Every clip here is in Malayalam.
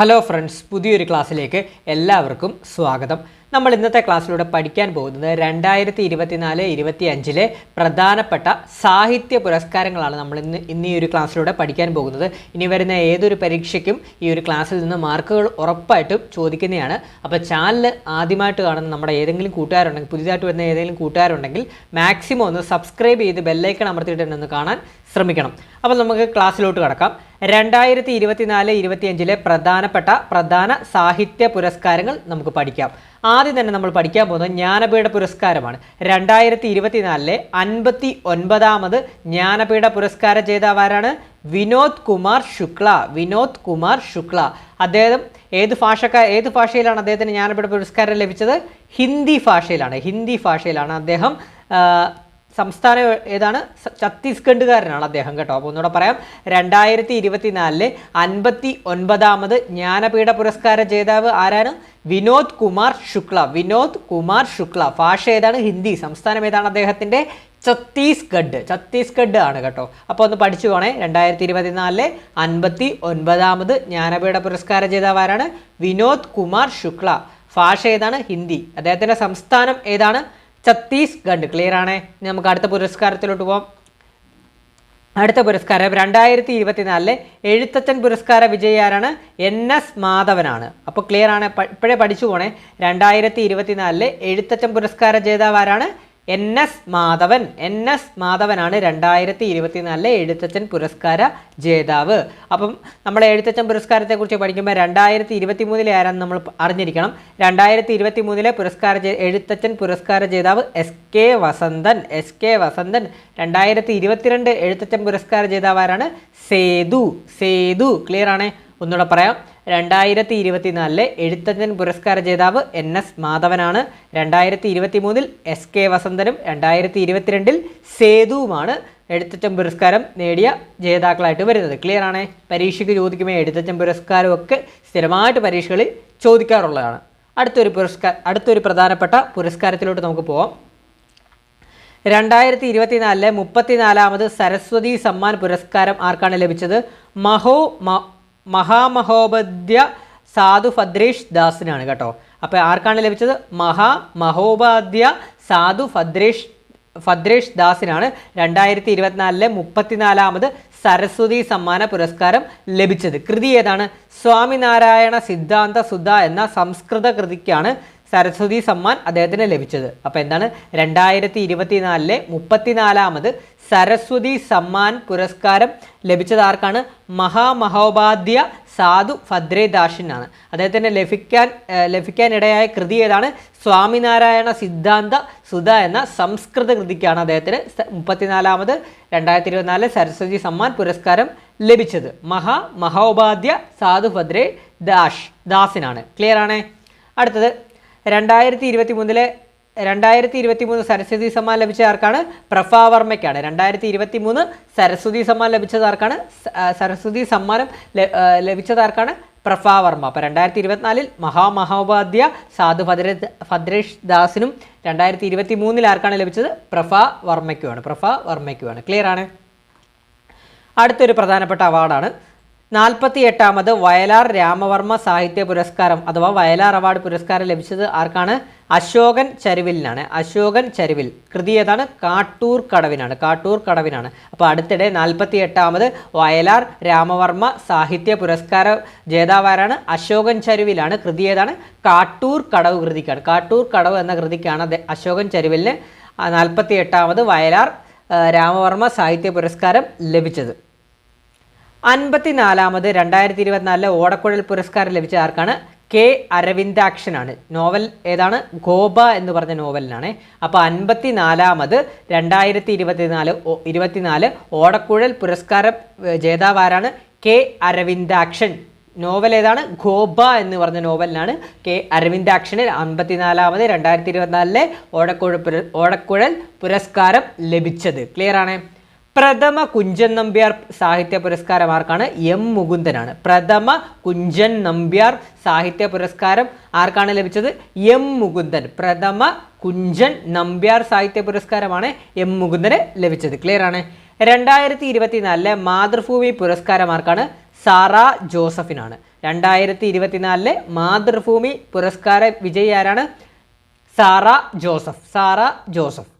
ഹലോ ഫ്രണ്ട്സ് പുതിയൊരു ക്ലാസ്സിലേക്ക് എല്ലാവർക്കും സ്വാഗതം. നമ്മൾ ഇന്നത്തെ ക്ലാസ്സിലൂടെ പഠിക്കാൻ പോകുന്നത് രണ്ടായിരത്തി ഇരുപത്തിനാല് ഇരുപത്തി അഞ്ചിലെ പ്രധാനപ്പെട്ട സാഹിത്യ പുരസ്കാരങ്ങളാണ് നമ്മൾ ഇന്ന് ഇന്ന് ഈ ഒരു ക്ലാസ്സിലൂടെ പഠിക്കാൻ പോകുന്നത്. ഇനി വരുന്ന ഏതൊരു പരീക്ഷയ്ക്കും ഈ ഒരു ക്ലാസ്സിൽ നിന്ന് മാർക്കുകൾ ഉറപ്പായിട്ടും ചോദിക്കുന്നതാണ്. അപ്പോൾ ചാനൽ ആദ്യമായിട്ട് കാണുന്ന നമ്മുടെ ഏതെങ്കിലും കൂട്ടുകാരുണ്ടെങ്കിൽ പുതിയതായിട്ട് വരുന്ന ഏതെങ്കിലും കൂട്ടുകാരുണ്ടെങ്കിൽ മാക്സിമം ഒന്ന് സബ്സ്ക്രൈബ് ചെയ്ത് ബെല്ലൈക്കൺ അമർത്തിയിട്ടുണ്ടെന്ന് കാണാൻ ശ്രമിക്കണം. അപ്പോൾ നമുക്ക് ക്ലാസ്സിലോട്ട് കടക്കാം. രണ്ടായിരത്തി ഇരുപത്തിനാല് ഇരുപത്തിയഞ്ചിലെ പ്രധാനപ്പെട്ട പ്രധാന സാഹിത്യ പുരസ്കാരങ്ങൾ നമുക്ക് പഠിക്കാം. ആദ്യം തന്നെ നമ്മൾ പഠിക്കാൻ പോകുന്നത് ജ്ഞാനപീഠ പുരസ്കാരമാണ്. രണ്ടായിരത്തി ഇരുപത്തിനാലിലെ അൻപത്തി ഒൻപതാമത് ജ്ഞാനപീഠ പുരസ്കാര ജേതാവാരാണ് വിനോദ് കുമാർ ശുക്ല. വിനോദ് കുമാർ ശുക്ല. അദ്ദേഹം ഏത് ഭാഷക്കാർ ഏത് ഭാഷയിലാണ് അദ്ദേഹത്തിന് ജ്ഞാനപീഠ പുരസ്കാരം ലഭിച്ചത്? ഹിന്ദി ഭാഷയിലാണ്. ഹിന്ദി ഭാഷയിലാണ് അദ്ദേഹം സംസ്ഥാനം ഏതാണ്? ഛത്തീസ്ഗഡുകാരനാണ് അദ്ദേഹം കേട്ടോ. അപ്പോൾ ഒന്നുകൂടെ പറയാം. രണ്ടായിരത്തി ഇരുപത്തിനാലിലെ അൻപത്തി ഒൻപതാമത് ജ്ഞാനപീഠ പുരസ്കാര ജേതാവ് ആരാണ്? വിനോദ് കുമാർ ശുക്ല. വിനോദ് കുമാർ ശുക്ല. ഭാഷ ഏതാണ്? ഹിന്ദി. സംസ്ഥാനം ഏതാണ് അദ്ദേഹത്തിന്റെ ഛത്തീസ്ഗഡ്. ഛത്തീസ്ഗഡ് ആണ് കേട്ടോ. അപ്പോൾ ഒന്ന് പഠിച്ചു പോണേ. രണ്ടായിരത്തി ഇരുപത്തിനാലിലെ അൻപത്തി ഒൻപതാമത് ജ്ഞാനപീഠ പുരസ്കാര ജേതാവ് ആരാണ്? വിനോദ് കുമാർ ശുക്ല. ഭാഷ ഏതാണ്? ഹിന്ദി. അദ്ദേഹത്തിന്റെ സംസ്ഥാനം ഏതാണ്? ഛത്തീസ്ഗഡ്. ക്ലിയർ ആണ്? ഇനി നമുക്ക് അടുത്ത പുരസ്കാരത്തിലോട്ട് പോവാം. അടുത്ത പുരസ്കാരം രണ്ടായിരത്തി ഇരുപത്തിനാലിലെ എഴുത്തച്ഛൻ പുരസ്കാര വിജയിയാരാണ്? N S മാധവനാണ്. അപ്പോൾ ക്ലിയർ ആണ്? ഇപ്പോഴേ പഠിച്ചു പോണേ. രണ്ടായിരത്തി ഇരുപത്തിനാലിലെ എഴുത്തച്ഛൻ പുരസ്കാര ജേതാവ് ആരാണ് N S Madhavan. N S മാധവനാണ് രണ്ടായിരത്തി ഇരുപത്തിനാലിലെ എഴുത്തച്ഛൻ പുരസ്കാര ജേതാവ്. അപ്പം നമ്മൾ എഴുത്തച്ഛൻ പുരസ്കാരത്തെക്കുറിച്ച് പഠിക്കുമ്പോൾ രണ്ടായിരത്തി ഇരുപത്തി മൂന്നിലെ ആരാന്ന് നമ്മൾ അറിഞ്ഞിരിക്കണം. രണ്ടായിരത്തി ഇരുപത്തി മൂന്നിലെ പുരസ്കാര എഴുത്തച്ഛൻ പുരസ്കാര ജേതാവ് S K Vasanthan. S K Vasanthan രണ്ടായിരത്തി ഇരുപത്തിരണ്ട് എഴുത്തച്ഛൻ പുരസ്കാര ജേതാവ് ആരാണ് സേതു. സേതു. ക്ലിയർ ആണേ? ഒന്നുകൂടെ പറയാം. രണ്ടായിരത്തി ഇരുപത്തിനാലിലെ എഴുത്തച്ഛൻ പുരസ്കാര ജേതാവ് എൻ എസ് മാധവനാണ്. രണ്ടായിരത്തി ഇരുപത്തി മൂന്നിൽ എസ് കെ വസന്തനും രണ്ടായിരത്തി ഇരുപത്തിരണ്ടിൽ സേതുവുമാണ് എഴുത്തച്ഛൻ പുരസ്കാരം നേടിയ ജേതാക്കളായിട്ട് വരുന്നത്. ക്ലിയർ ആണേ? പരീക്ഷയ്ക്ക് ചോദിക്കുമ്പോൾ എഴുത്തച്ഛൻ പുരസ്കാരമൊക്കെ സ്ഥിരമായിട്ട് പരീക്ഷകളിൽ ചോദിക്കാറുള്ളതാണ്. അടുത്തൊരു പുരസ്കാര അടുത്തൊരു പ്രധാനപ്പെട്ട പുരസ്കാരത്തിലോട്ട് നമുക്ക് പോവാം. രണ്ടായിരത്തി ഇരുപത്തിനാലിലെ മുപ്പത്തിനാലാമത് സരസ്വതി സമ്മാൻ പുരസ്കാരം ആർക്കാണ് ലഭിച്ചത്? മഹോ മഹാമഹോപദ്യ സാധു ഭദ്രേഷ് ദാസിനാണ് കേട്ടോ. അപ്പോൾ ആർക്കാണ് ലഭിച്ചത്? മഹാ മഹോപാധ്യ സാധു ഭദ്രേഷ് ഭദ്രേഷ് ദാസിനാണ് രണ്ടായിരത്തി ഇരുപത്തിനാലിലെ മുപ്പത്തിനാലാമത് സരസ്വതി സമ്മാന പുരസ്കാരം ലഭിച്ചത്. കൃതി ഏതാണ്? സ്വാമിനാരായണ സിദ്ധാന്ത സുധ എന്ന സംസ്കൃത കൃതിക്കാണ് സരസ്വതി സമ്മാൻ അദ്ദേഹത്തിന് ലഭിച്ചത്. അപ്പോൾ എന്താണ്? രണ്ടായിരത്തി ഇരുപത്തിനാലിലെ മുപ്പത്തിനാലാമത് സരസ്വതി സമ്മാൻ പുരസ്കാരം ലഭിച്ചത് ആർക്കാണ്? മഹാമഹോപാധ്യ സാധു ഭദ്രേദാഷിനാണ് അദ്ദേഹത്തിന് ലഭിക്കാൻ ലഭിക്കാനിടയായ കൃതി ഏതാണ്? സ്വാമിനാരായണ സിദ്ധാന്ത സുധ എന്ന സംസ്കൃത കൃതിക്കാണ് അദ്ദേഹത്തിന് മുപ്പത്തിനാലാമത് രണ്ടായിരത്തി ഇരുപത്തിനാലിലെ സരസ്വതി സമ്മാൻ പുരസ്കാരം ലഭിച്ചത്. മഹാ മഹോപാധ്യ സാധു ഭദ്രേ ദാഷ് ദാസിനാണ്. ക്ലിയർ ആണേ? അടുത്തത്. രണ്ടായിരത്തി ഇരുപത്തി മൂന്നിലെ രണ്ടായിരത്തി ഇരുപത്തി മൂന്ന് സരസ്വതി സമ്മാൻ ലഭിച്ച ആർക്കാണ്? പ്രഭാവർമ്മയ്ക്കാണ് രണ്ടായിരത്തി ഇരുപത്തി മൂന്ന് സരസ്വതി സമ്മാൻ ലഭിച്ചത് ആർക്കാണ്? സരസ്വതി സമ്മാനം ലഭിച്ചത് ആർക്കാണ്? പ്രഭാവർമ്മ അപ്പോൾ രണ്ടായിരത്തി ഇരുപത്തിനാലിൽ മഹാമഹോപാധ്യ സാധു ഭദ്ര ഭദ്രേഷ് ദാസിനും രണ്ടായിരത്തി ഇരുപത്തി മൂന്നിൽ ആർക്കാണ് ലഭിച്ചത്? പ്രഭാ വർമ്മയ്ക്കുമാണ്. പ്രഭാ വർമ്മയ്ക്കുമാണ്. ക്ലിയർ ആണ്? അടുത്തൊരു പ്രധാനപ്പെട്ട അവാർഡാണ് നാൽപ്പത്തി എട്ടാമത് വയലാർ രാമവർമ്മ സാഹിത്യ പുരസ്കാരം അഥവാ വയലാർ അവാർഡ് പുരസ്കാരം ലഭിച്ചത് ആർക്കാണ്? അശോകൻ ചരുവിലിനാണ്. അശോകൻ ചരുവിൽ. കൃതി ഏതാണ്? കാട്ടൂർ കടവിനാണ്. കാട്ടൂർ കടവിനാണ്. അപ്പോൾ അടുത്തിടെ നാൽപ്പത്തി എട്ടാമത് വയലാർ രാമവർമ്മ സാഹിത്യ പുരസ്കാര ജേതാവാരാണ് അശോകൻ ചരുവിലാണ്. കൃതി ഏതാണ്? കാട്ടൂർ കടവ് കൃതിക്കാണ്. കാട്ടൂർ കടവ് എന്ന കൃതിക്കാണ് അശോകൻ ചരുവിലിന് നാൽപ്പത്തി എട്ടാമത് വയലാർ രാമവർമ്മ സാഹിത്യ പുരസ്കാരം ലഭിച്ചത്. അൻപത്തിനാലാമത് രണ്ടായിരത്തി ഇരുപത്തിനാലിലെ ഓടക്കുഴൽ പുരസ്കാരം ലഭിച്ച ആർക്കാണ്? കെ അരവിന്ദാക്ഷനാണ്. നോവൽ ഏതാണ്? ഗോപ എന്ന് പറഞ്ഞ നോവലിനാണ്. അപ്പോൾ അൻപത്തിനാലാമത് രണ്ടായിരത്തി ഇരുപത്തിനാല് ഇരുപത്തിനാല് ഓടക്കുഴൽ പുരസ്കാരം ജേതാവാരാണ് കെ അരവിന്ദാക്ഷൻ. നോവൽ ഏതാണ്? ഗോപ എന്ന് പറഞ്ഞ നോവലിനാണ് കെ അരവിന്ദാക്ഷന് അൻപത്തിനാലാമത് രണ്ടായിരത്തി ഇരുപത്തിനാലിലെ ഓടക്കുഴൽ ഓടക്കുഴൽ പുരസ്കാരം ലഭിച്ചത്. ക്ലിയർ ആണ്? പ്രഥമ കുഞ്ചൻ നമ്പ്യാർ സാഹിത്യ പുരസ്കാരം ആർക്കാണ്? എം മുകുന്ദനാണ്. പ്രഥമ കുഞ്ചൻ നമ്പ്യാർ സാഹിത്യ പുരസ്കാരം ആർക്കാണ് ലഭിച്ചത്? എം മുകുന്ദൻ. പ്രഥമ കുഞ്ചൻ നമ്പ്യാർ സാഹിത്യ പുരസ്കാരമാണ് എം മുകുന്ദന് ലഭിച്ചത്. ക്ലിയർ ആണ്? രണ്ടായിരത്തി ഇരുപത്തിനാലിലെ മാതൃഭൂമി പുരസ്കാരം ആർക്കാണ്? സാറ ജോസഫിനാണ്. രണ്ടായിരത്തി ഇരുപത്തിനാലിലെ മാതൃഭൂമി പുരസ്കാര വിജയി ആരാണ്? സാറ ജോസഫ്. സാറ ജോസഫ്.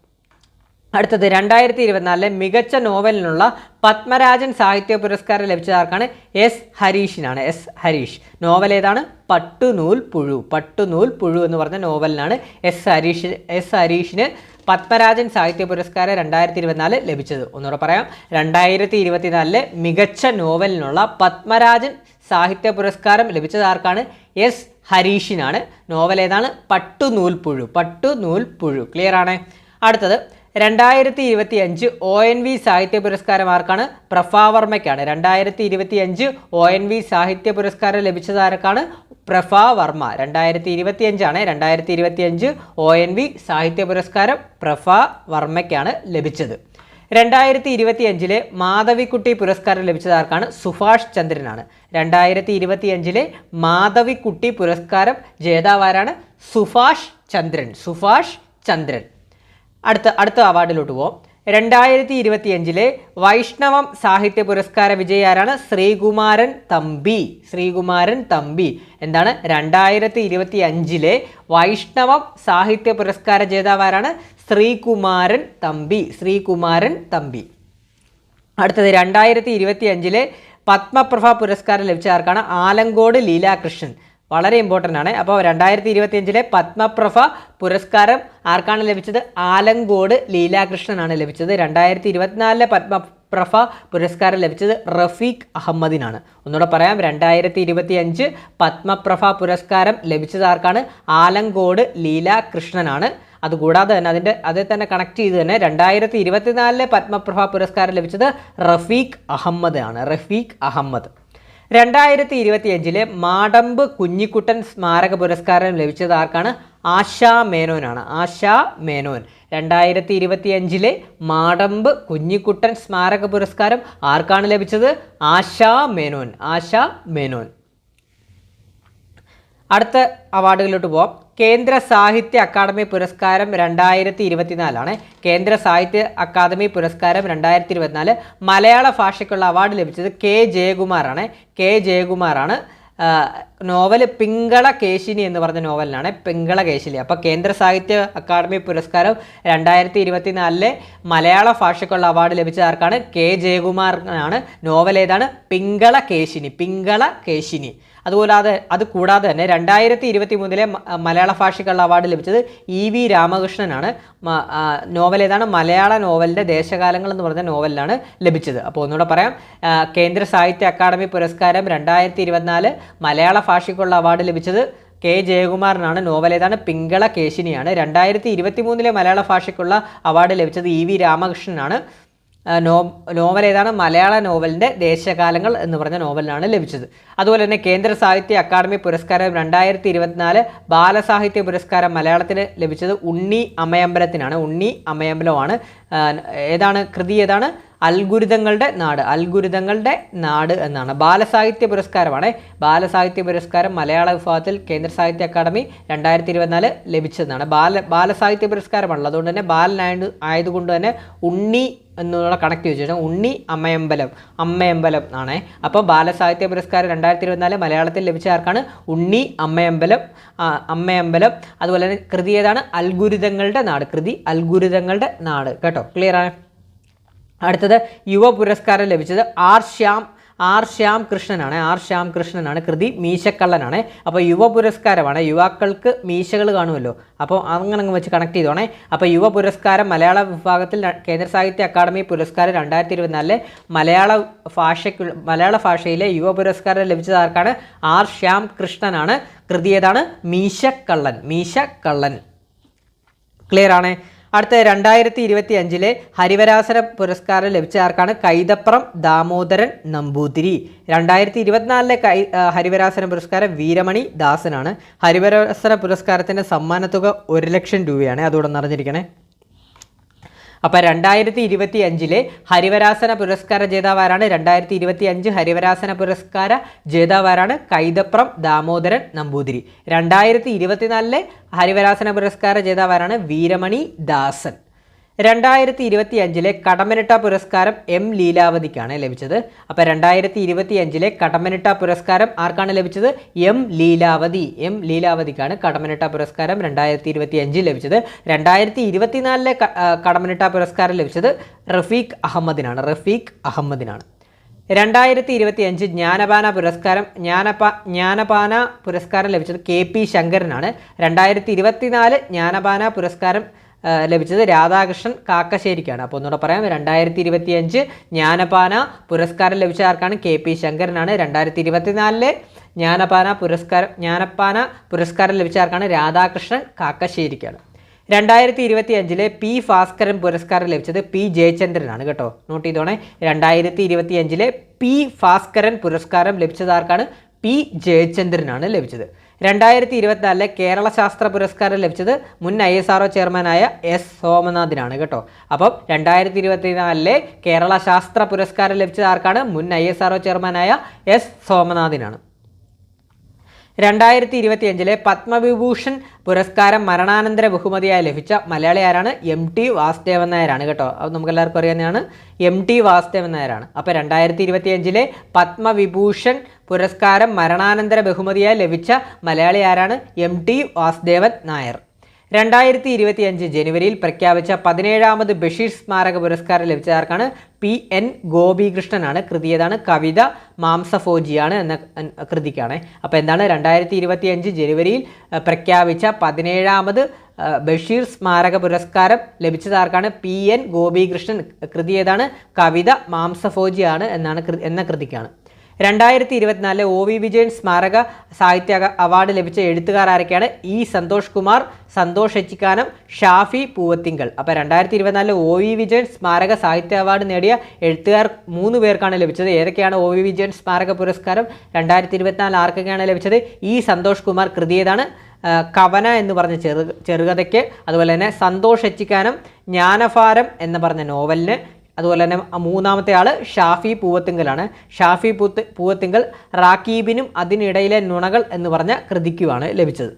അടുത്തത് രണ്ടായിരത്തി ഇരുപത്തിനാലിലെ മികച്ച നോവലിനുള്ള പത്മരാജൻ സാഹിത്യ പുരസ്കാരം ലഭിച്ചത് ആർക്കാണ് എസ് ഹരീഷിനാണ്. എസ് ഹരീഷ്. നോവൽ ഏതാണ്? പട്ടുനൂൽ പുഴു. പട്ടുനൂൽ പുഴു എന്ന് പറഞ്ഞ നോവലിനാണ് എസ് ഹരീഷ് എസ് ഹരീഷിന് പത്മരാജൻ സാഹിത്യ പുരസ്കാരം രണ്ടായിരത്തി ഇരുപത്തിനാല് ലഭിച്ചത്. ഒന്നുകൂടെ പറയാം. രണ്ടായിരത്തി ഇരുപത്തിനാലിലെ മികച്ച നോവലിനുള്ള പത്മരാജൻ സാഹിത്യ പുരസ്കാരം ലഭിച്ചത് ആർക്കാണ് എസ് ഹരീഷിനാണ്. നോവൽ ഏതാണ്? പട്ടുനൂൽ പുഴു. പട്ടുനൂൽ പുഴു. ക്ലിയർ ആണ്. അടുത്തത് രണ്ടായിരത്തി ഇരുപത്തി അഞ്ച് ഒ എൻ വി സാഹിത്യ പുരസ്കാരം ആർക്കാണ്? പ്രഫാവർമ്മയ്ക്കാണ് രണ്ടായിരത്തി ഇരുപത്തി അഞ്ച് ഒ എൻ വി സാഹിത്യ പുരസ്കാരം ലഭിച്ചത് ആർക്കാണ്? പ്രഫാ വർമ്മ. രണ്ടായിരത്തി ഇരുപത്തി അഞ്ചാണ് രണ്ടായിരത്തി ഇരുപത്തി അഞ്ച് ഒ എൻ വി സാഹിത്യ പുരസ്കാരം പ്രഫാ വർമ്മയ്ക്കാണ് ലഭിച്ചത്. രണ്ടായിരത്തി ഇരുപത്തി അഞ്ചിലെ മാധവിക്കുട്ടി പുരസ്കാരം ലഭിച്ചത് ആർക്കാണ്? സുഭാഷ് ചന്ദ്രനാണ്. രണ്ടായിരത്തി ഇരുപത്തി അഞ്ചിലെ മാധവിക്കുട്ടി പുരസ്കാരം ജേതാവാരാണ്? സുഭാഷ് ചന്ദ്രൻ. സുഭാഷ് ചന്ദ്രൻ. അടുത്ത അടുത്ത അവാർഡിലോട്ട് പോവാം. രണ്ടായിരത്തി ഇരുപത്തി അഞ്ചിലെ വൈഷ്ണവം സാഹിത്യ പുരസ്കാര വിജയി ആരാണ്? ശ്രീകുമാരൻ തമ്പി. ശ്രീകുമാരൻ തമ്പി. എന്താണ്? രണ്ടായിരത്തി ഇരുപത്തി അഞ്ചിലെ വൈഷ്ണവം സാഹിത്യ പുരസ്കാര ജേതാവാരാണ് ശ്രീകുമാരൻ തമ്പി. ശ്രീകുമാരൻ തമ്പി. അടുത്തത് രണ്ടായിരത്തി ഇരുപത്തി അഞ്ചിലെ പത്മപ്രഭ പുരസ്കാരം ലഭിച്ച ആർക്കാണ്? ആലങ്കോട് ലീലാകൃഷ്ണൻ. വളരെ ഇമ്പോർട്ടന്റ് ആണ്. അപ്പോൾ രണ്ടായിരത്തി ഇരുപത്തി അഞ്ചിലെ പത്മപ്രഭ പുരസ്കാരം ആർക്കാണ് ലഭിച്ചത്? ആലങ്കോട് ലീലാകൃഷ്ണനാണ് ലഭിച്ചത്. രണ്ടായിരത്തി ഇരുപത്തിനാലിലെ പത്മപ്രഭ പുരസ്കാരം ലഭിച്ചത് റഫീഖ് അഹമ്മദിനാണ്. ഒന്നുകൂടെ പറയാം രണ്ടായിരത്തി ഇരുപത്തി അഞ്ച് പത്മപ്രഭ പുരസ്കാരം ലഭിച്ചത് ആർക്കാണ്? ആലങ്കോട് ലീലാകൃഷ്ണനാണ്. അതുകൂടാതെ തന്നെ അതിന്റെ അതിൽ തന്നെ കണക്ട് ചെയ്ത് തന്നെ രണ്ടായിരത്തി ഇരുപത്തിനാലിലെ പത്മപ്രഭ പുരസ്കാരം ലഭിച്ചത് റഫീഖ് അഹമ്മദ് ആണ്. റഫീഖ് അഹമ്മദ്. രണ്ടായിരത്തി ഇരുപത്തി അഞ്ചിലെ മാടമ്പ് കുഞ്ഞിക്കുട്ടൻ സ്മാരക പുരസ്കാരം ലഭിച്ചത് ആർക്കാണ്? ആശാ മേനോനാണ്. ആശാ മേനോൻ. രണ്ടായിരത്തി ഇരുപത്തി അഞ്ചിലെ മാടമ്പ് കുഞ്ഞിക്കുട്ടൻ സ്മാരക പുരസ്കാരം ആർക്കാണ് ലഭിച്ചത്? ആശാ മേനോൻ. ആശാ മേനോൻ. അടുത്ത അവാർഡുകളിലോട്ട് പോവാം. കേന്ദ്ര സാഹിത്യ അക്കാദമി പുരസ്കാരം രണ്ടായിരത്തി ഇരുപത്തിനാലാണ് കേന്ദ്ര സാഹിത്യ അക്കാദമി പുരസ്കാരം രണ്ടായിരത്തി ഇരുപത്തിനാല് മലയാള ഭാഷയ്ക്കുള്ള അവാർഡ് ലഭിച്ചത് കെ ജയകുമാറാണ്. കെ ജയകുമാറാണ് നോവൽ പിങ്കള കേശിനി എന്ന് പറഞ്ഞ നോവലിനാണ് പിങ്കള കേശിനി. അപ്പോൾ കേന്ദ്ര സാഹിത്യ അക്കാദമി പുരസ്കാരം രണ്ടായിരത്തി ഇരുപത്തിനാലിലെ മലയാള ഭാഷയ്ക്കുള്ള അവാർഡ് ലഭിച്ച ആർക്കാണ്? കെ ജയകുമാറിനാണ്. നോവൽ ഏതാണ് പിങ്കള കേശിനി. പിങ്കള കേശിനി. അതുപോലെ അത് കൂടാതെ തന്നെ രണ്ടായിരത്തി ഇരുപത്തി മൂന്നിലെ മലയാള ഭാഷയ്ക്കുള്ള അവാർഡ് ലഭിച്ചത് ഇ വി രാമകൃഷ്ണനാണ്. നോവൽ ഏതാണ്? മലയാള നോവലിന്റെ ദേശകാലങ്ങൾ എന്ന് പറഞ്ഞ നോവലിലാണ് ലഭിച്ചത്. അപ്പോൾ ഒന്നുകൂടെ പറയാം. കേന്ദ്ര സാഹിത്യ അക്കാദമി പുരസ്കാരം രണ്ടായിരത്തി ഇരുപത്തിനാല് മലയാള ഭാഷയ്ക്കുള്ള അവാർഡ് ലഭിച്ചത് കെ ജയകുമാറിനാണ്. നോവൽ ഏതാണ്? പിങ്കള കേശിനിയാണ്. രണ്ടായിരത്തി ഇരുപത്തി മൂന്നിലെ മലയാള ഭാഷയ്ക്കുള്ള അവാർഡ് ലഭിച്ചത് ഇ വി രാമകൃഷ്ണനാണ്. നോ നോവൽ ഏതാണ്? മലയാള നോവലിന്റെ ദേശകാലങ്ങൾ എന്ന് പറഞ്ഞ നോവലിനാണ് ലഭിച്ചത്. അതുപോലെ തന്നെ കേന്ദ്ര സാഹിത്യ അക്കാദമി പുരസ്കാരം രണ്ടായിരത്തി ഇരുപത്തിനാല് ബാലസാഹിത്യ പുരസ്കാരം മലയാളത്തിന് ലഭിച്ചത് ഉണ്ണി അമയമ്പലത്തിനാണ്. ഉണ്ണി അമയമ്പലമാണ് ഏതാണ്? കൃതി ഏതാണ്? അൽഗുരുതങ്ങളുടെ നാട്. അൽഗുരുതങ്ങളുടെ നാട് എന്നാണ്. ബാലസാഹിത്യ പുരസ്കാരമാണ്. ബാലസാഹിത്യ പുരസ്കാരം മലയാള വിഭാഗത്തിൽ കേന്ദ്ര സാഹിത്യ അക്കാദമി രണ്ടായിരത്തി ഇരുപത്തിനാല് ലഭിച്ചതാണ് ബാല ബാലസാഹിത്യ പുരസ്കാരമാണല്ലോ അതുകൊണ്ട് തന്നെ ബാലനായത് ആയതുകൊണ്ട് തന്നെ ഉണ്ണി എന്നുള്ള കണക്ട് ചോദിച്ചു ഉണ്ണി അമ്മയമ്പലം. അമ്മയമ്പലം ആണേ. അപ്പോൾ ബാലസാഹിത്യ പുരസ്കാരം രണ്ടായിരത്തി ഇരുപത്തിനാല് മലയാളത്തിൽ ലഭിച്ച ആർക്കാണ്? ഉണ്ണി അമ്മയമ്പലം അമ്മയമ്പലം. അതുപോലെ തന്നെ കൃതി ഏതാണ്? അൽഗുരുതങ്ങളുടെ നാട്. കൃതി അൽഗുരുതങ്ങളുടെ നാട്. കേട്ടോ? ക്ലിയർ ആണ്? അടുത്തത് യുവ പുരസ്കാരം ലഭിച്ചത് ആർ ശ്യാം ആർ ശ്യാം കൃഷ്ണനാണ്. ആർ ശ്യാം കൃഷ്ണനാണ്. കൃതി മീശക്കള്ളനാണ്. അപ്പോൾ യുവ പുരസ്കാരമാണ് യുവാക്കൾക്ക് മീശകൾ കാണുമല്ലോ. അപ്പോൾ അങ്ങനെ അങ്ങ് വെച്ച് കണക്ട് ചെയ്തോണേ. അപ്പോൾ യുവ പുരസ്കാരം മലയാള വിഭാഗത്തിൽ കേന്ദ്ര സാഹിത്യ അക്കാദമി പുരസ്കാരം രണ്ടായിരത്തി ഇരുപത്തിനാലിലെ മലയാള ഭാഷയ്ക്ക് മലയാള ഭാഷയിലെ യുവ പുരസ്കാരം ലഭിച്ചത് ആർക്കാണ്? ആർ ശ്യാം കൃഷ്ണനാണ്. കൃതി ഏതാണ്? മീശക്കള്ളൻ. മീശക്കള്ളൻ. ക്ലിയർ ആണ്? അടുത്ത രണ്ടായിരത്തി ഇരുപത്തി അഞ്ചിലെ ഹരിവരാസന പുരസ്കാരം ലഭിച്ച ആർക്കാണ്? കൈതപ്രം ദാമോദരൻ നമ്പൂതിരി. രണ്ടായിരത്തി ഇരുപത്തിനാലിലെ കൈ ഹരിവരാസന പുരസ്കാരം വീരമണി ദാസനാണ്. ഹരിവരാസന പുരസ്കാരത്തിന്റെ സമ്മാനത്തുക ഒരു ലക്ഷം രൂപയാണ്. അതുകൂടെ നിറഞ്ഞിരിക്കണേ അപ്പോൾ രണ്ടായിരത്തി ഇരുപത്തി അഞ്ചിലെ ഹരിവരാസന പുരസ്കാര ജേതാവാരാണ്. രണ്ടായിരത്തി ഇരുപത്തി അഞ്ച് ഹരിവരാസന പുരസ്കാര ജേതാവാരാണ് കൈതപ്രം ദാമോദരൻ നമ്പൂതിരി. രണ്ടായിരത്തി ഇരുപത്തിനാലിലെ ഹരിവരാസന പുരസ്കാര ജേതാവാരാണ് വീരമണി ദാസൻ. രണ്ടായിരത്തി ഇരുപത്തി അഞ്ചിലെ കടമനിട്ട പുരസ്കാരം എം ലീലാവതിക്കാണ് ലഭിച്ചത്. അപ്പോൾ രണ്ടായിരത്തി ഇരുപത്തി അഞ്ചിലെ കടമനിട്ട പുരസ്കാരം ആർക്കാണ് ലഭിച്ചത്? എം ലീലാവതി എം ലീലാവതിക്കാണ് കടമനിട്ട പുരസ്കാരം രണ്ടായിരത്തി ഇരുപത്തി അഞ്ചിൽ ലഭിച്ചത് രണ്ടായിരത്തി ഇരുപത്തിനാലിലെ കടമനിട്ട പുരസ്കാരം ലഭിച്ചത് റഫീഖ് അഹമ്മദിനാണ്. റഫീഖ് അഹമ്മദിനാണ്. രണ്ടായിരത്തി ഇരുപത്തി അഞ്ച് ജ്ഞാനപാന പുരസ്കാരം ജ്ഞാനപ ജ്ഞാനപാന പുരസ്കാരം ലഭിച്ചത് കെ പി ശങ്കരനാണ്. രണ്ടായിരത്തി ഇരുപത്തിനാല് ജ്ഞാനപാന പുരസ്കാരം ലഭിച്ചത് രാധാകൃഷ്ണൻ കാക്കശ്ശേരിക്കാണ്. അപ്പോൾ ഒന്നുകൂടെ പറയാം രണ്ടായിരത്തി ഇരുപത്തി അഞ്ച് ജ്ഞാനപാന പുരസ്കാരം ലഭിച്ച ആർക്കാണ്? കെ പി ശങ്കരനാണ്. രണ്ടായിരത്തി ഇരുപത്തിനാലിലെ ജ്ഞാനപാന പുരസ്കാരം ജ്ഞാനപാന പുരസ്കാരം ലഭിച്ച ആർക്കാണ്? രാധാകൃഷ്ണൻ കാക്കശ്ശേരിക്കാണ്. രണ്ടായിരത്തി ഇരുപത്തി അഞ്ചിലെ പി ഭാസ്കരൻ പുരസ്കാരം ലഭിച്ചത് പി ജയചന്ദ്രനാണ് കേട്ടോ. നോട്ട് ചെയ്തോണേ. രണ്ടായിരത്തി ഇരുപത്തി അഞ്ചിലെ പി ഭാസ്കരൻ പുരസ്കാരം ലഭിച്ചത് ആർക്കാണ്? പി ജയചന്ദ്രനാണ് ലഭിച്ചത്. രണ്ടായിരത്തി ഇരുപത്തിനാലിലെ കേരള ശാസ്ത്ര പുരസ്കാരം ലഭിച്ചത് മുൻ ഐ എസ് ആർ ചെയർമാനായ എസ് സോമനാഥിനാണ് കേട്ടോ. അപ്പം രണ്ടായിരത്തി ഇരുപത്തിനാലിലെ കേരള ശാസ്ത്ര പുരസ്കാരം ലഭിച്ചത് ആർക്കാണ്? മുൻ ഐ എസ് ആർ ചെയർമാനായ എസ് സോമനാഥിനാണ്. രണ്ടായിരത്തി ഇരുപത്തി അഞ്ചിലെ പത്മവിഭൂഷൺ പുരസ്കാരം മരണാനന്തര ബഹുമതിയായി ലഭിച്ച മലയാളി ആരാണ് എം ടി വാസുദേവൻ നായരാണ് കേട്ടോ. അത് നമുക്ക് എല്ലാവർക്കും അറിയാവുന്നതാണ് എം ടി വാസുദേവൻ നായരാണ്. അപ്പോൾ രണ്ടായിരത്തി ഇരുപത്തി അഞ്ചിലെ പത്മവിഭൂഷൺ പുരസ്കാരം മരണാനന്തര ബഹുമതിയായി ലഭിച്ച മലയാളി ആരാണ് എം ടി വാസുദേവൻ നായർ. രണ്ടായിരത്തി ഇരുപത്തി അഞ്ച് ജനുവരിയിൽ പ്രഖ്യാപിച്ച പതിനേഴാമത് ബഷീർ സ്മാരക പുരസ്കാരം ലഭിച്ചതാർക്കാണ് പി എൻ ഗോപികൃഷ്ണനാണ് കൃതിയതാണ് കവിത മാംസഫോജിയാണ് എന്ന കൃതിക്കാണ്. അപ്പോൾ എന്താണ് രണ്ടായിരത്തി ഇരുപത്തി അഞ്ച് ജനുവരിയിൽ പ്രഖ്യാപിച്ച പതിനേഴാമത് ബഷീർ സ്മാരക പുരസ്കാരം ലഭിച്ചതാർക്കാണ് പി എൻ ഗോപികൃഷ്ണൻ കൃതി ഏതാണ് കവിത മാംസഫോജിയാണ് എന്നാണ് എന്ന കൃതിക്കാണ്. രണ്ടായിരത്തി ഇരുപത്തിനാലിലെ ഒ വി വിജയൻ സ്മാരക സാഹിത്യ അവാർഡ് ലഭിച്ച എഴുത്തുകാർ ആരൊക്കെയാണ്? ഇ സന്തോഷ് കുമാർ സന്തോഷ് എച്ചിക്കാനം ഷാഫി പൂവത്തിങ്കൾ അപ്പോൾ രണ്ടായിരത്തി ഇരുപത്തിനാലിലെ ഒ വി വിജയൻ സ്മാരക സാഹിത്യ അവാർഡ് നേടിയ എഴുത്തുകാർ മൂന്ന് പേർക്കാണ് ലഭിച്ചത്. ഏതൊക്കെയാണ് ഒ വി വിജയൻ സ്മാരക പുരസ്കാരം? രണ്ടായിരത്തി ഇരുപത്തിനാലിൽ ആർക്കൊക്കെയാണ് ലഭിച്ചത്? ഇ സന്തോഷ് കുമാർ കൃതിയേതാണ്. കവന എന്ന് പറഞ്ഞ ചെറു ചെറുകഥയ്ക്ക്. അതുപോലെ തന്നെ സന്തോഷ് എച്ചിക്കാനം ജ്ഞാനഭാരം എന്ന് പറഞ്ഞ നോവലിന് അതുപോലെ തന്നെ മൂന്നാമത്തെ ആൾ ഷാഫി പൂവത്തിങ്കലാണ്. ഷാഫി പൂത്ത് പൂവത്തിങ്കൽ റാക്കീബിനും അതിനിടയിലെ നുണകൾ എന്ന് പറഞ്ഞ കൃതിക്കുമാണ് ലഭിച്ചത്.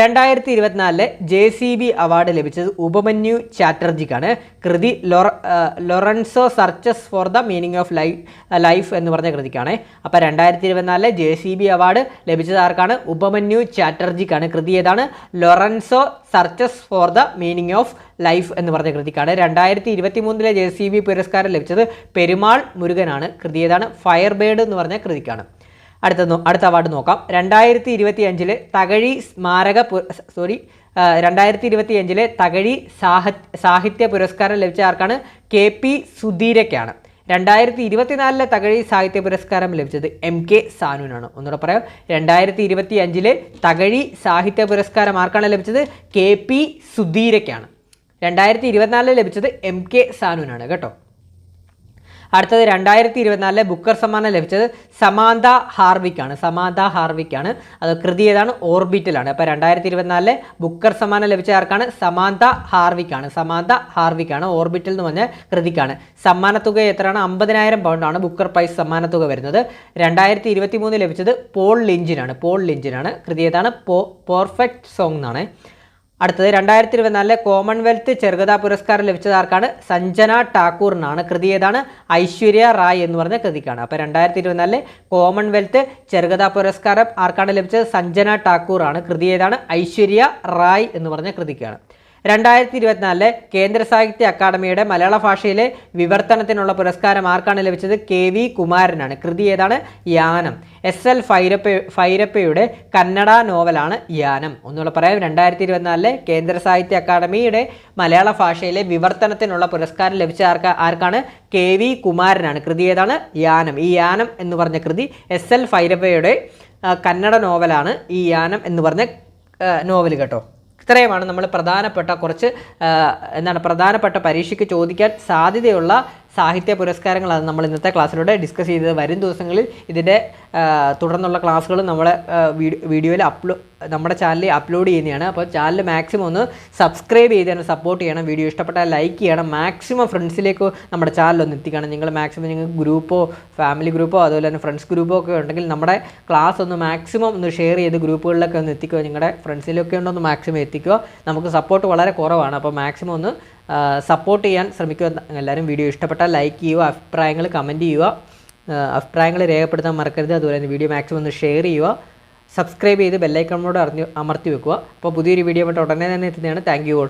രണ്ടായിരത്തി ഇരുപത്തിനാലിലെ ജെ സി ബി അവാർഡ് ലഭിച്ചത് ഉപമന്യു ചാറ്റർജിക്കാണ്. കൃതി Lorenzo searches for the meaning of life life എന്ന് പറഞ്ഞ കൃതിക്കാണ്. അപ്പോൾ രണ്ടായിരത്തി ഇരുപത്തിനാലിലെ ജെ സി ബി അവാർഡ് ലഭിച്ചത് ആർക്കാണ്? ഉപമന്യു ചാറ്റർജിക്കാണ്. കൃതി ഏതാണ്? Lorenzo searches for the meaning of life എന്ന് പറഞ്ഞ കൃതിക്കാണ്. രണ്ടായിരത്തി ഇരുപത്തി മൂന്നിലെ ജെ സി ബി പുരസ്കാരം ലഭിച്ചത് പെരുമാൾ മുരുകനാണ്. കൃതി ഏതാണ്? ഫയർ ബേഡ് എന്ന് പറഞ്ഞ കൃതിക്കാണ്. അടുത്ത അടുത്ത അവാർഡ് നോക്കാം. രണ്ടായിരത്തി ഇരുപത്തി അഞ്ചിലെ തകഴി സ്മാരക സോറി രണ്ടായിരത്തി ഇരുപത്തി അഞ്ചിലെ തകഴി സാഹ സാഹിത്യ പുരസ്കാരം ലഭിച്ച ആർക്കാണ്? കെ പി സുധീരയ്ക്കാണ്. രണ്ടായിരത്തി ഇരുപത്തിനാലിലെ തകഴി സാഹിത്യ പുരസ്കാരം ലഭിച്ചത് എം കെ സാനുവിനാണ്. ഒന്നുകൂടെ പറയാം. രണ്ടായിരത്തി ഇരുപത്തി അഞ്ചിലെ തകഴി സാഹിത്യ പുരസ്കാരം ആർക്കാണ് ലഭിച്ചത്? കെ പി സുധീരയ്ക്കാണ്. രണ്ടായിരത്തി ഇരുപത്തിനാലിൽ ലഭിച്ചത് എം കെ സാനുവിനാണ്. കേട്ടോ? അടുത്തത് രണ്ടായിരത്തി ഇരുപത്തിനാലിലെ ബുക്കർ സമ്മാനം ലഭിച്ചത് സമാന്ത ഹാർവിക്കാണ്. സമാന്ത ഹാർവിക്കാണ്. അത് കൃതി ഏതാണ് ഓർബിറ്റലാണ്. അപ്പോൾ രണ്ടായിരത്തി ഇരുപത്തിനാലിലെ ബുക്കർ സമ്മാനം ലഭിച്ച ആർക്കാണ്? സമാന്ത ഹാർവിക്കാണ്. സമാന്ത ഹാർവിക്കാണ് ഓർബിറ്റൽ എന്ന് പറഞ്ഞ കൃതിക്കാണ്. സമ്മാനത്തുക എത്രയാണ്? അമ്പതിനായിരം പൗണ്ടാണ് ബുക്കർ പ്രൈസ് സമ്മാനത്തുക വരുന്നത്. രണ്ടായിരത്തി ഇരുപത്തി മൂന്ന് ലഭിച്ചത് പോൾ ലിഞ്ചിനാണ്. പോൾ ലിഞ്ചിനാണ്. കൃതി ഏതാണ് പോ പെർഫെക്റ്റ് സോങ് എന്നാണ്. അടുത്തത് രണ്ടായിരത്തി ഇരുപത്തിനാലിലെ കോമൺവെൽത്ത് ചെറുകഥാ പുരസ്കാരം ലഭിച്ചത് ആർക്കാണ്? സഞ്ജന ടാക്കൂറിനാണ് കൃതി ഏതാണ്? ഐശ്വര്യ റായ് എന്ന് പറഞ്ഞ കൃതിക്കാണ്. അപ്പോൾ രണ്ടായിരത്തി ഇരുപത്തിനാലിലെ കോമൺവെൽത്ത് ചെറുകഥാ പുരസ്കാരം ആർക്കാണ് ലഭിച്ചത്? സഞ്ജന ടാക്കൂറാണ് കൃതി ഏതാണ്? ഐശ്വര്യ റായ് എന്ന് പറഞ്ഞ കൃതിക്കാണ്. രണ്ടായിരത്തി ഇരുപത്തിനാലിലെ കേന്ദ്ര സാഹിത്യ അക്കാദമിയുടെ മലയാള ഭാഷയിലെ വിവർത്തനത്തിനുള്ള പുരസ്കാരം ആർക്കാണ് ലഭിച്ചത്? കെ വി കുമാരനാണ്. കൃതി ഏതാണ്? യാനം. എസ് എൽ ഫൈരപ്പ ഫൈരപ്പയുടെ കന്നഡ നോവലാണ് യാനം. ഒന്നുകൂടെ പറയാം. രണ്ടായിരത്തി ഇരുപത്തിനാലിലെ കേന്ദ്ര സാഹിത്യ അക്കാദമിയുടെ മലയാള ഭാഷയിലെ വിവർത്തനത്തിനുള്ള പുരസ്കാരം ലഭിച്ച ആർക്കാ ആർക്കാണ്? കെ വി കുമാരനാണ്. കൃതി ഏതാണ്? യാനം. ഈ യാനം എന്ന് പറഞ്ഞ കൃതി എസ് എൽ ഫൈരപ്പയുടെ കന്നഡ നോവലാണ് ഈ യാനം എന്ന് പറഞ്ഞ നോവൽ കേട്ടോ. ഇത്രയുമാണ് നമ്മൾ പ്രധാനപ്പെട്ട കുറച്ച് എന്താണ് പ്രധാനപ്പെട്ട പരീക്ഷയ്ക്ക് ചോദിക്കാൻ സാധ്യതയുള്ള സാഹിത്യ പുരസ്കാരങ്ങളാണ് നമ്മൾ ഇന്നത്തെ ക്ലാസ്സിലൂടെ ഡിസ്കസ് ചെയ്തത്. വരും ദിവസങ്ങളിൽ ഇതിന്റെ തുടർന്നുള്ള ക്ലാസ്സുകൾ നമ്മളെ വീഡിയോയിൽ അപ്ലോ നമ്മുടെ ചാനലിൽ അപ്ലോഡ് ചെയ്യുന്നതാണ്. അപ്പോൾ ചാനൽ മാക്സിമം ഒന്ന് സബ്സ്ക്രൈബ് ചെയ്ത് തന്നെ സപ്പോർട്ട് ചെയ്യണം. വീഡിയോ ഇഷ്ടപ്പെട്ടാൽ ലൈക്ക് ചെയ്യണം. മാക്സിമം ഫ്രണ്ട്സിലേക്ക് നമ്മുടെ ചാനൽ ഒന്ന് എത്തിക്കണം. നിങ്ങൾ മാക്സിമം നിങ്ങൾക്ക് ഗ്രൂപ്പോ ഫാമിലി ഗ്രൂപ്പോ അതുപോലെ തന്നെ ഫ്രണ്ട്സ് ഗ്രൂപ്പോ ഒക്കെ ഉണ്ടെങ്കിൽ നമ്മുടെ ക്ലാസ് ഒന്ന് മാക്സിമം ഒന്ന് ഷെയർ ചെയ്ത് ഗ്രൂപ്പുകളിലൊക്കെ ഒന്ന് എത്തിക്കുക. നിങ്ങളുടെ ഫ്രണ്ട്സിലൊക്കെ ഉണ്ടോ ഒന്ന് മാക്സിമം എത്തിക്കുക. നമുക്ക് സപ്പോർട്ട് വളരെ കുറവാണ്. അപ്പോൾ മാക്സിമം ഒന്ന് സപ്പോർട്ട് ചെയ്യാൻ ശ്രമിക്കുക. എല്ലാവരും വീഡിയോ ഇഷ്ടപ്പെട്ടാൽ ലൈക്ക് ചെയ്യുക അഭിപ്രായങ്ങൾ കമന്റ് ചെയ്യുക. അഭിപ്രായങ്ങൾ രേഖപ്പെടുത്താൻ മറക്കരുത്. അതുപോലെ തന്നെ വീഡിയോ മാക്സിമം ഒന്ന് ഷെയർ ചെയ്യുക. സബ്സ്ക്രൈബ് ചെയ്ത് ബെല്ലൈക്കണോട് അറിഞ്ഞ് അമർത്തി വെക്കുക. അപ്പോൾ പുതിയൊരു വീഡിയോ ആയിട്ട് ഉടനെ തന്നെ എത്തുന്നതാണ്. Thank you all